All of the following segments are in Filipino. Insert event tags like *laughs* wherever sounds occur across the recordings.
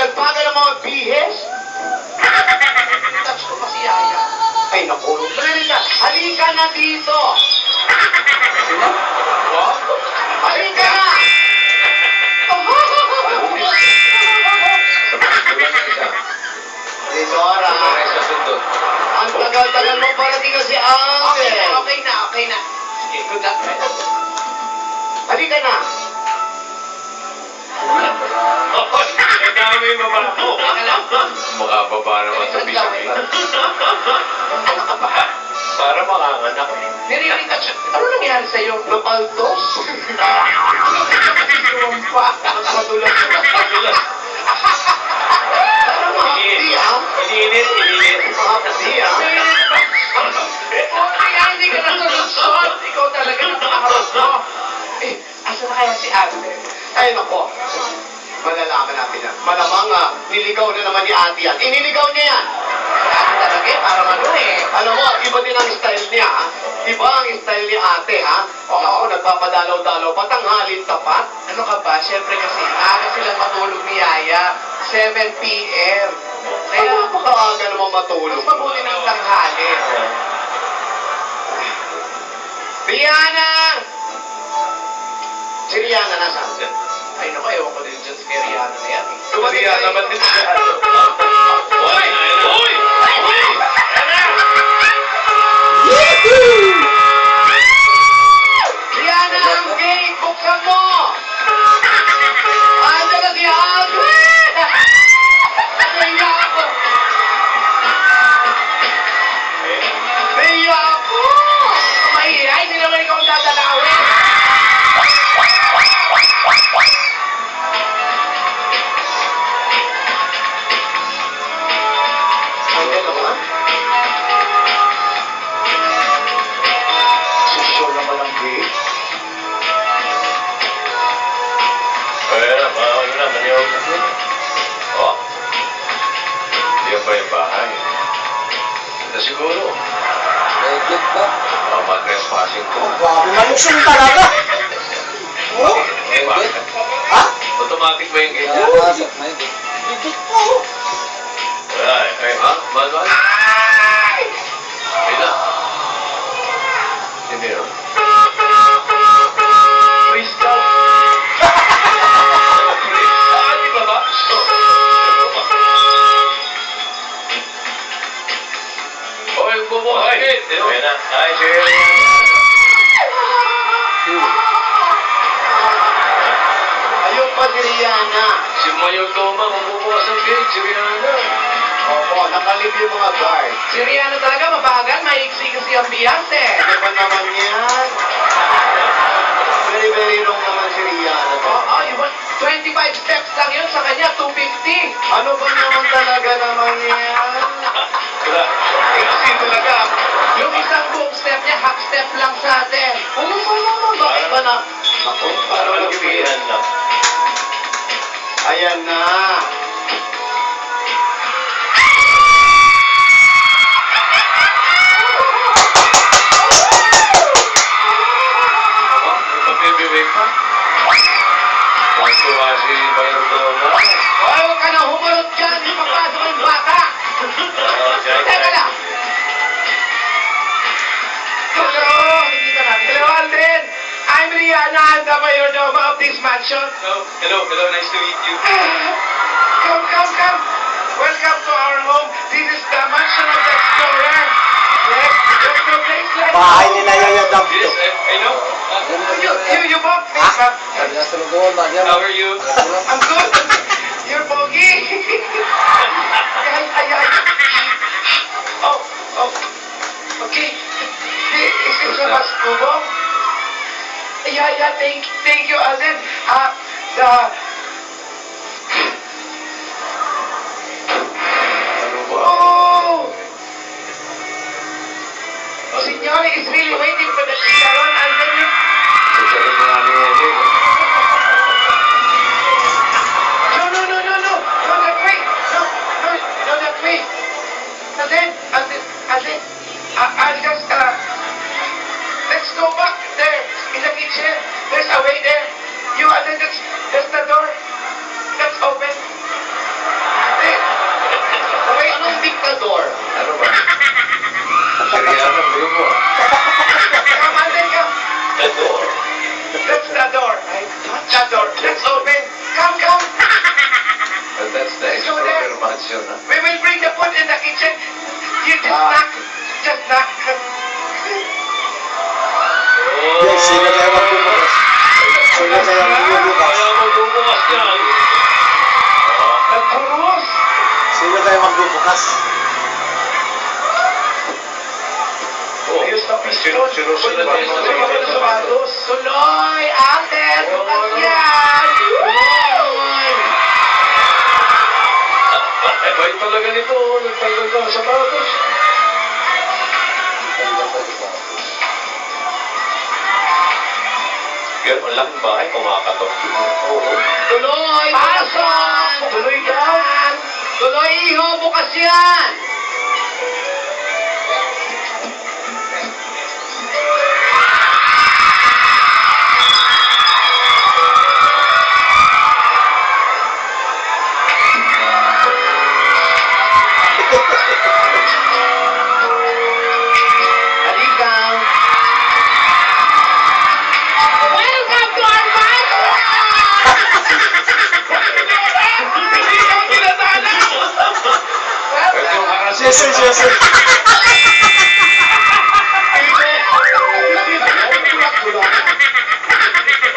naman? Ang mga bihes? *laughs* Touch ko pa si Yaya. Ay, naku. Halika! Halika na dito! Wow. Halika na! *laughs* Dora! Ang tagal-tagal mo parating na si Uncle! Okay na, okay na, okay na. Sige, good luck. Halika na! Ang dami mama mo. Mukha pa ba naman sa bisaki? Ano ka ba? Para makanganak. Nire-retouch. Ano nangyari sa'yo? Napaltos! Parang mahapdi ah! Ininit, ininit. Mahapdi ah! O, kaya hindi ka nasolusyon. Ikaw talaga napakaharap mo. Eh, asa na kaya si Ate? Ay nako! Malalaman natin yan. Malamang ah, niligaw na naman ni ate yan. Iniligaw niya yan! Ate talaga eh, parang ano eh. Alam mo, iba din ang style niya ha. Iba ang style ni ate ha. O ako, nagpapadalaw-dalaw, patanghalin tapat. Ano ka ba? Siyempre kasi, maaga silang matulog ni Yaya. 7 p.m. Kaya Kaya, napakaaga naman matulog. mas mabuti ng tanghali. Rihanna! Si Rihanna nasaan? Ay, naku, ewan ko din dyan si Rihanna na yan. na naman ito. din siya. Hoy! Hoy! Hoy! Rihanna, ang gate! Buksan mo! Automatic ba yung ganyan? Pasok, Legit po. Ay, ay, ha? Manual? Ay na. Hindi yun. Crystal. Ah, di ba ba? Oh, yung bumuhay. Ayun na. Ay, sige. Ayun pa si Rihanna. Si Mayor Toma, mabubukas ang gate. Si Rihanna. Opo, nakalib yung mga guard. Si Rihanna talaga mabagal, maiksi kasi ang biyante. Ano ba naman yan? Very, very wrong naman si Rihanna. Oo, oh, yung 25 steps lang yun sa kanya, 250. Ano ba naman talaga naman yan? Iksi talaga. Yung isang buong step niya, half step lang sa atin. Ano ba naman? Bakit ba na? Ako, Para parang lang. May pagbibiwig pa. Tuwa si Mayor Toma. Ay, huwag ka na. Okay. Teka lang. Hello, hindi ka natin. Hello, Aldrin. I'm Rihanna. I'm the mayordoma of this mansion. Hello, hello, hello, nice to meet you. *sighs* Come, come, come. Welcome to our home. This is the mansion of the explorer. Yes, there's no place like Bahay home. nila yayadab to. Yes, I, I know. Uh, You, you, you this, sa lugoon ba yan? how are you? I'm good. You're pogi. ay, ay, ay. Oh, oh. Okay. This is the mas kubong. Yeah, yeah, thank, thank you, Alden. Uh, the, oh! Signore is really waiting for the chicharon, Alden. You away there. You are there. That's, that's the door. That's open. Wait. *laughs* Wait. Anong. The door. That's the door. I the door. Come, come. That's. We will bring the food in the kitchen. You just ah. knock. Just knock. Bukas. Oh, Ayos na mga piston sa sapatos. Tuloy, ate, bukas yan. *laughs* Eh, bait talaga nito. Nagtanggal ka ng sapatos. Pero ang laking bahay, kumakatok. Oo. Tuloy. Pasok. Tuloy daw. Tuloy, iho, bukas yan. Halika. Yes, sir.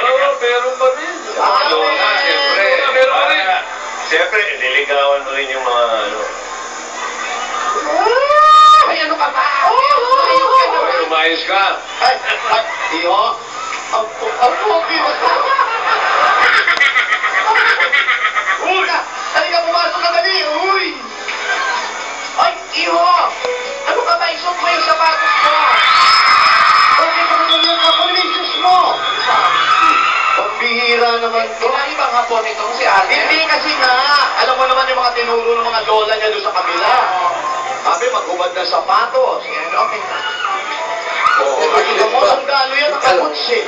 Oo, meron pa rin. Siyempre. Meron pa rin. Siyempre, niligawan mo rin yung mga ano. Ay, ano ka ba? Ay, umayos ka. Ay, ay, iho. Ang pogi mo. Uy! Halika, pumasok ka dali. Uy! Iho. Ano ka ba? Isuot mo yung sapatos mo. Bakit ka naman yung kapalisis mo? Pambihira naman to. Kinaibang hapon itong si ate. Hindi kasi nga, alam mo naman yung mga tinuro ng mga lola niya doon sa kabila. Sabi, maghubad ng sapatos. Yan, okay na. Oo. Nakikita mo, ang galo yan, nakaboots eh.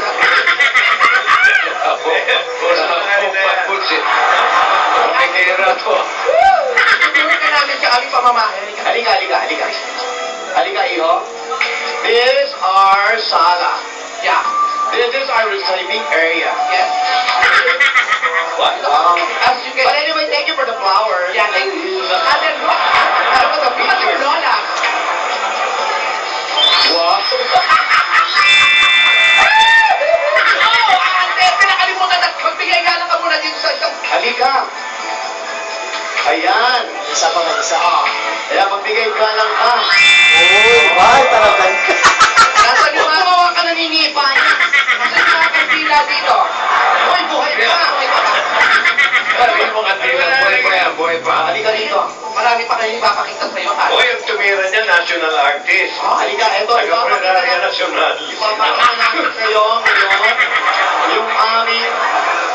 Ako, wala akong pagputsit. Ang kikira to. Ka namin sa aming pamamahay. Sala. Yeah. This is our receiving area. Yes. What? Um, As you can... but anyway, thank you for the flowers. Yeah, thank you. Ate, look. Look at the Look at your picture. lola. Oh, isang... Halika. Ayan. Isa pa nga, isa. Kaya magbigay ka lang ka. Uy, why talaga? Nasa Huwag lima. gumawa ka naninipa niya. Nasa lima kang pila dito. Hoy, buhay ka. Buhay pa? Sabi mo kanina, buhay pa yan, buhay pa. Halika rito. Marami pa kayo ipapakita sa'yo. Hoy, yung tumira niya, national artist. Halika, eto. Taga-Primaria Ipapakita Nacional. Ipapakita namin sa'yo ngayon yung aming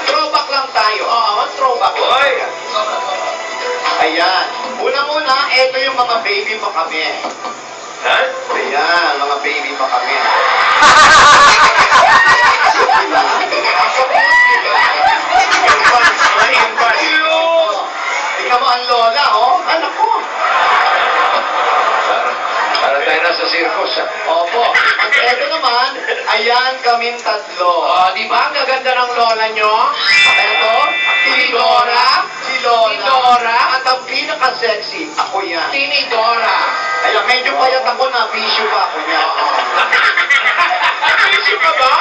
throwback lang tayo. Oo, throwback. Hoy! Ayan. Una-una, eto yung mga baby pa kami. Ha? Ayan, mga baby pa kami. Mo ang lola, oh. Anak ko. Para, tayo nasa circus, ah. Opo. At eto naman, ayan kaming tatlo. Oh, di ba? Ang gaganda ng lola nyo. Eto, si Dora, si Lola. Si Dora. At ang pinaka-sexy, ako yan. Tinidora. Kaya medyo payat ako na, bisyo pa ako niya. Busy *laughs* ka ba?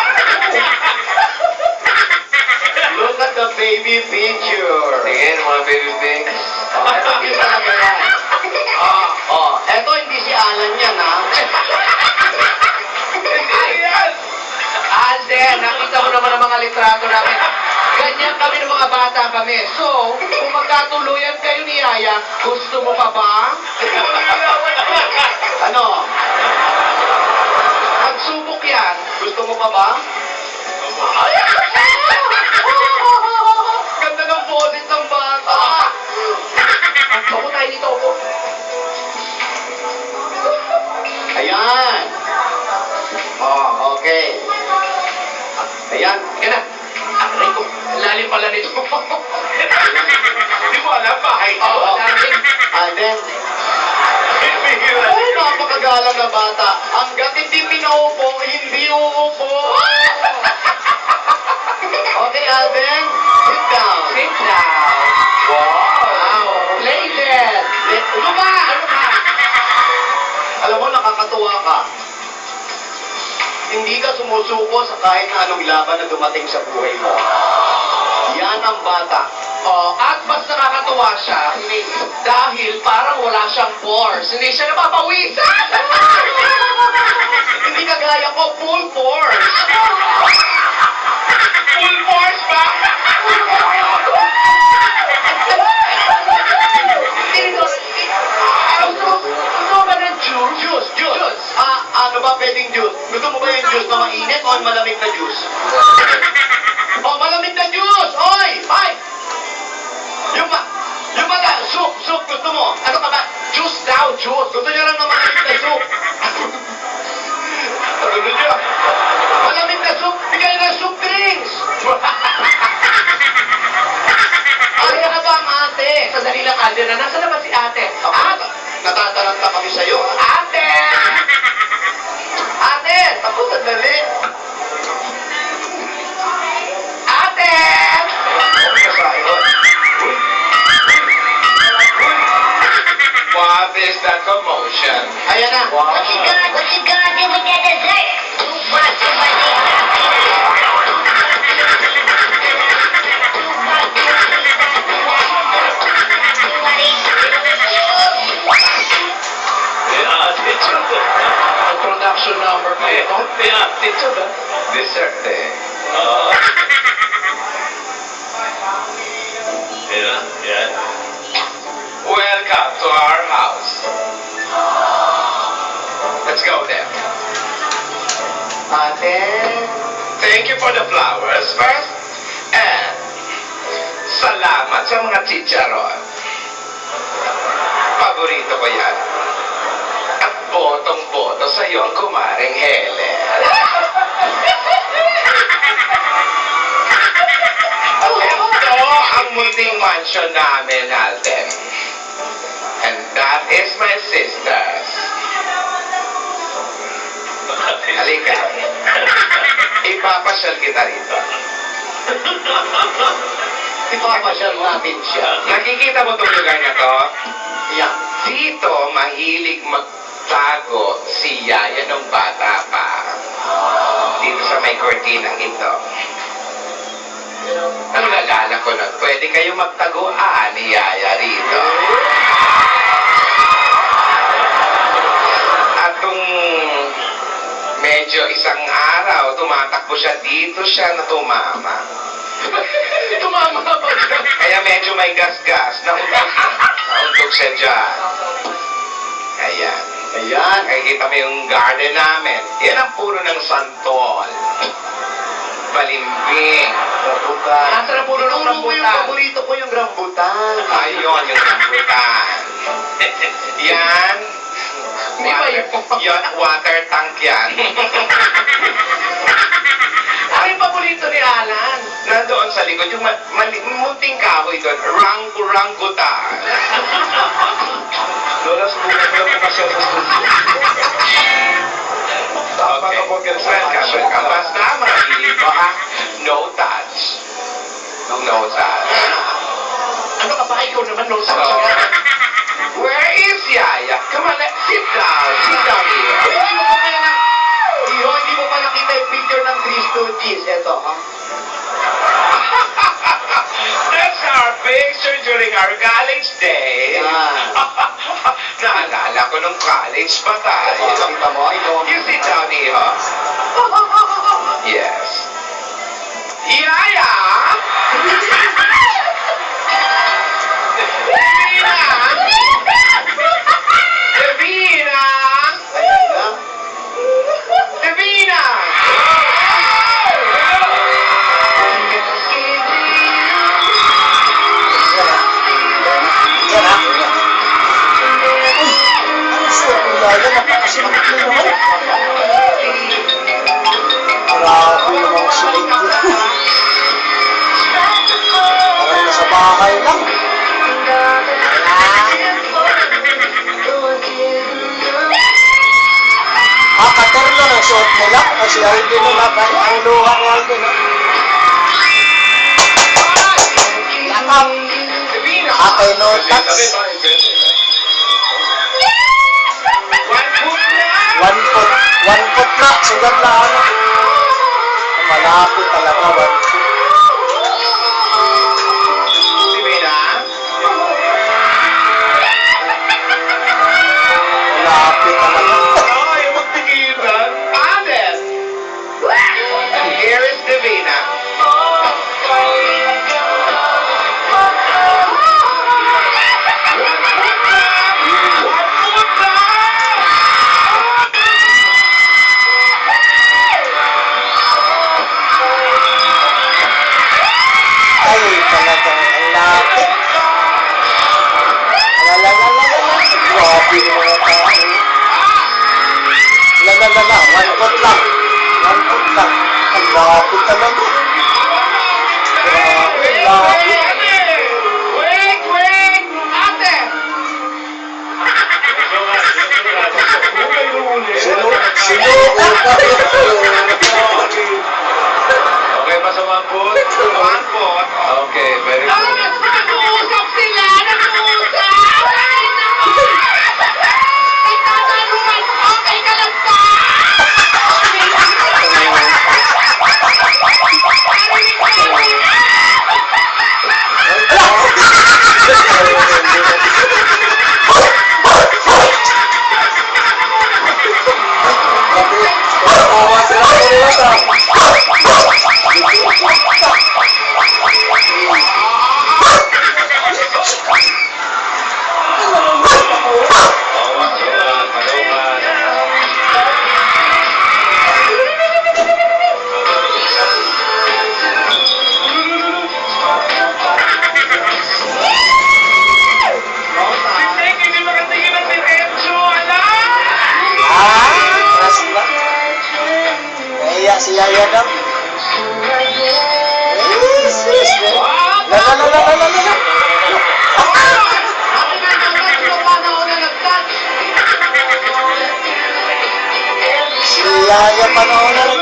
Look at the baby picture. Tingin, mga baby pigs. Oh, eto yung talaga yan. Oh, oh, eto hindi si Alan yan, ha? Ate, nakita mo naman ang mga litrato namin. Ganyan kami ng mga bata kami. So, kung magkatuluyan kayo ni Yaya, gusto mo pa ba? *laughs* Ano? Magsubok yan. Gusto mo pa ba? Ganda ng boses ng bata. Ako tayo dito ako. Ayan. Oh, okay. Ayan. Yan na. Lalim pala nito. Hindi mo alam ba? Ay, Oo, lalim. And then, ay, napakagalang na bata. Hanggat hindi pinaupo, hindi uupo. Okay, Alden, sit down. Sit down. Wow. Play dead. Ano ba? Ano ba? Alam mo, nakakatuwa ka. Hindi ka sumusuko sa kahit na anong laban na dumating sa buhay mo. Yan ang bata. Oh, at mas nakakatuwa siya dahil parang wala siyang pores. Hindi siya napapawisan. *laughs* Hindi kagaya ko, full force. Full force ba? Ng juice? Juice. Ah, ano ba pwedeng juice? Gusto mo ba yung juice na mainit o malamig na juice? Oh, malamig na juice! Hoy! Hoy! Yung ma... Yung mala, soup, soup, gusto mo? Ano ka ba? Juice daw, juice. Gusto niya lang ng malamig na soup. *laughs* ano niya? Malamig na soup, bigay na soup drinks! Kaya *laughs* ka ba, ate? Sandali lang. Nasaan na ba si ate? Ate! natataranta kami sa'yo. Ate! Ate! Ako, sandali. What is that commotion? Ayan na. What you gonna, what you gonna do with that dessert? What you gonna The attitude. Ang production number pa The, ito. the attitude. Dessert eh. Thank you for the flowers first. And salamat sa mga chicharon. Paborito ko yan. At botong-boto sa iyo, kumaring Helen. Ito ang munting mansion namin, Alden. And that is my sister's. Halika. *laughs* Ipapasyal kita rito. Ipapasyal natin siya. Nakikita mo itong lugar na to? Yan. Dito, mahilig magtago si Yaya nung bata pa. Dito sa may kortinang ito. Ang lalala ko nun, pwede kayo magtaguan ni Yaya rito. Medyo isang araw, tumatakbo siya dito siya na tumama. *laughs* Tumama ba? Kaya medyo may gas-gas. Naundog, naundog siya dyan. Ayan. Ayan. Nakikita mo yung garden namin. Yan ang puro ng santol. Balimbing. Rambutan. Nasa na puno ng Ituro mo yung rambutan. paborito ko yung rambutan. Ayun, yung rambutan. *laughs* Yan. Di ba yun? Water tank yan. *laughs* Ano yung paborito ni Alan? Nandoon sa likod, yung ma- mali- munting kahoy doon, rangkurangutan. Lola, subukan mo lang pumasyal sa *laughs* studio. Okay. Welcome, welcome. Basta mga dito ha, no touch. No touch. Ano ka ba? Ikaw naman, no So, touch ka. Where is Yaya? Come on, let's sit down. Sit down here. Hindi mo pa kaya na... Iho, hindi mo pa nakita yung picture ng Three Stooges. Ito, ha? *laughs* That's our picture during our college days. Yan. *laughs* Naalala ko nung college pa tayo. Kita mo, ang... You sit down, Iho. *laughs* Yes. Yaya! Davina! Mo lang. Kasi Alvin mo na tayo. Ang luha ha? Lakap. Davina! Atay no na! One foot. One foot na. Sugat na ano. Malapit talaga. One foot. کلم La la la la la la la. Si Yaya pa na nag-touch. Ay,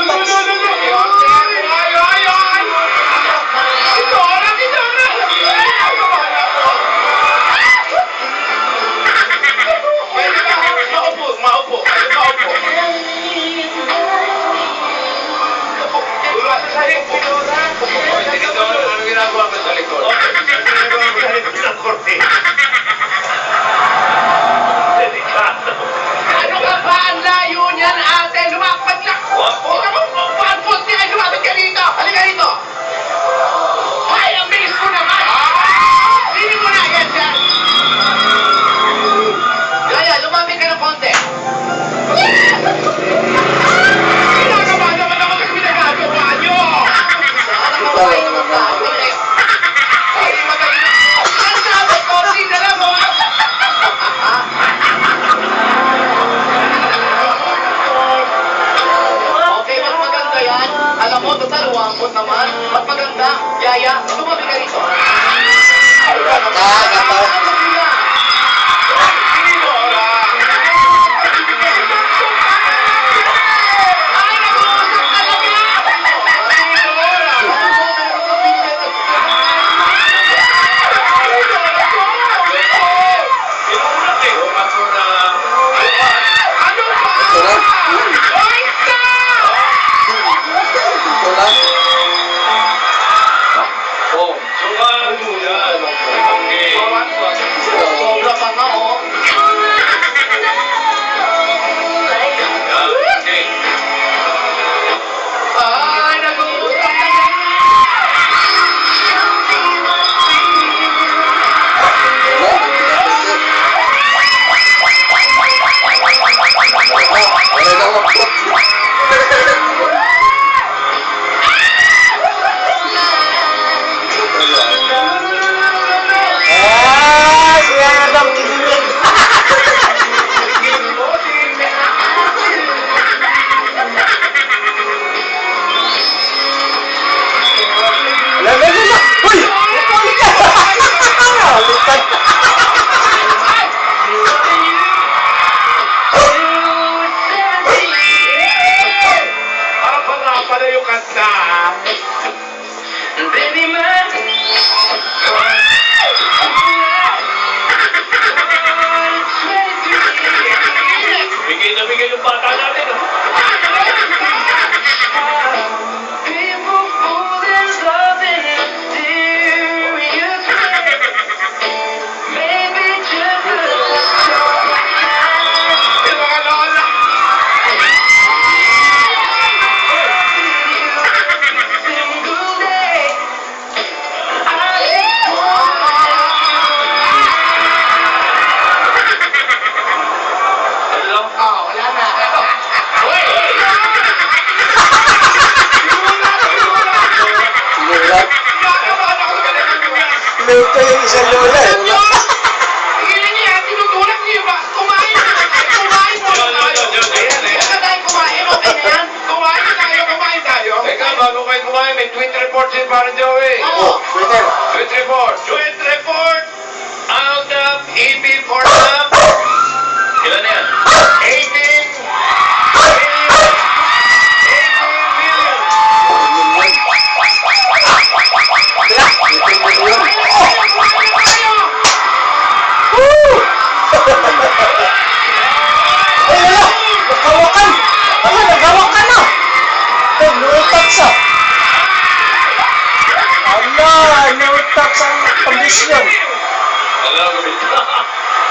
Wala, gabit na.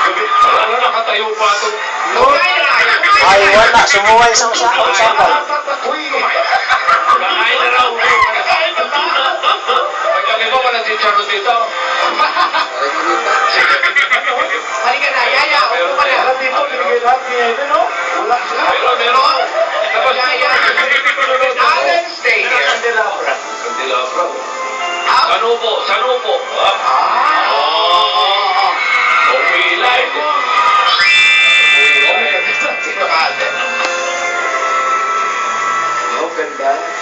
Gabit na. Ano, nakatayo pa ito. Ay, wala. Sumuway sa usapan. Kakain na raw. Mo, wala si Charo dito. Halika na, yaya, upo ka na. Alam dito, ligay lahat ni Eden, no? Wala sila. Meron, meron. Tapos, Yaya, Allen Stadium. Candelabra. Candelabra. Out. Sanupo, sanupo. Ah, Ah. okay, live. Okay. Sino ka, Allen? Oh, ganda. *laughs*